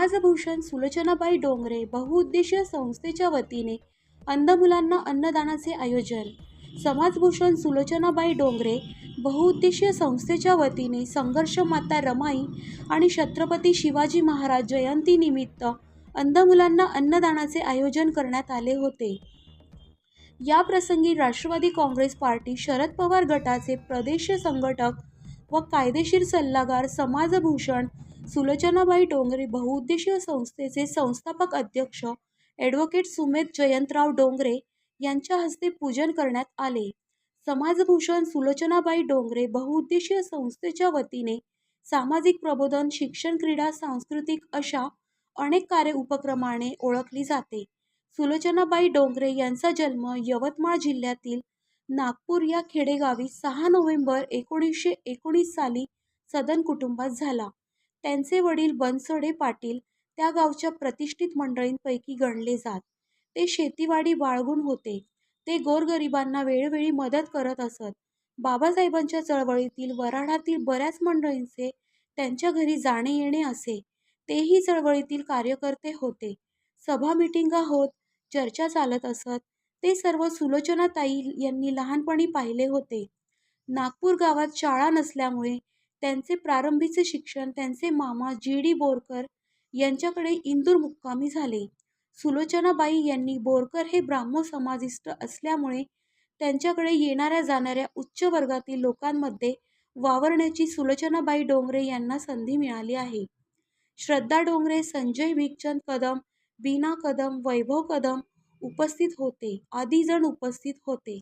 समाजभूषण सुलोचनाबाई डोंगरे बहुउद्देशीय संस्थेच्या वतीने अंध मुलांना अन्नदानाचे आयोजन. समाजभूषण सुलोचनाबाई डोंगरे बहुउद्देशीय संस्थेच्या वतीने संघर्ष माता रमाई आणि छत्रपती शिवाजी महाराज जयंतीनिमित्त अंध मुलांना अन्नदानाचे आयोजन करण्यात आले होते. या प्रसंगी राष्ट्रवादी काँग्रेस पार्टी शरद पवार गटाचे प्रदेश संघटक व कायदेशीर सल्लागार समाजभूषण सुलोचनाबाई डोंगरे बहुउद्देशीय संस्थेचे संस्थापक अध्यक्ष ॲडव्होकेट सुमेध जयंतराव डोंगरे यांच्या हस्ते पूजन करण्यात आले. समाजभूषण सुलोचनाबाई डोंगरे बहुउद्देशीय संस्थेच्या वतीने सामाजिक प्रबोधन शिक्षण क्रीडा सांस्कृतिक अशा अनेक कार्य उपक्रमाने ओळखली जाते. सुलोचनाबाई डोंगरे यांचा जन्म यवतमाळ जिल्ह्यातील नागपूर या खेडेगावी सहा नोव्हेंबर एकोणीसशे एकोणीस साली सदन कुटुंबात झाला. त्यांचे वडील बनसोडे पाटील त्या गावच्या प्रतिष्ठित मंडळींपैकी गणले जात. ते शेतीवाडी बाळगून होते. ते गोरगरिबांना वेळोवेळी मदत करत असत. बाबासाहेबांच्या चळवळीतील वऱ्हाडातील बऱ्याच मंडळींचे त्यांच्या घरी जाणे येणे असे. तेही चळवळीतील कार्यकर्ते होते. सभा मिटिंगा होत चर्चा चालत असत. ते सर्व सुलोचनाताई यांनी लहानपणी पाहिले होते. नागपूर गावात शाळा नसल्यामुळे त्यांचे प्रारंभीचे शिक्षण त्यांचे मामा जी डी बोरकर यांच्याकडे इंदूर मुक्कामी झाले. सुलोचनाबाई यांनी बोरकर हे ब्राह्म समाजिष्ट असल्यामुळे त्यांच्याकडे येणाऱ्या जाणाऱ्या उच्च वर्गातील लोकांमध्ये वावरण्याची सुलोचनाबाई डोंगरे यांना संधी मिळाली आहे. श्रद्धा डोंगरे संजय भिकचंद कदम बीना कदम वैभव कदम उपस्थित होते. आदी जण उपस्थित होते.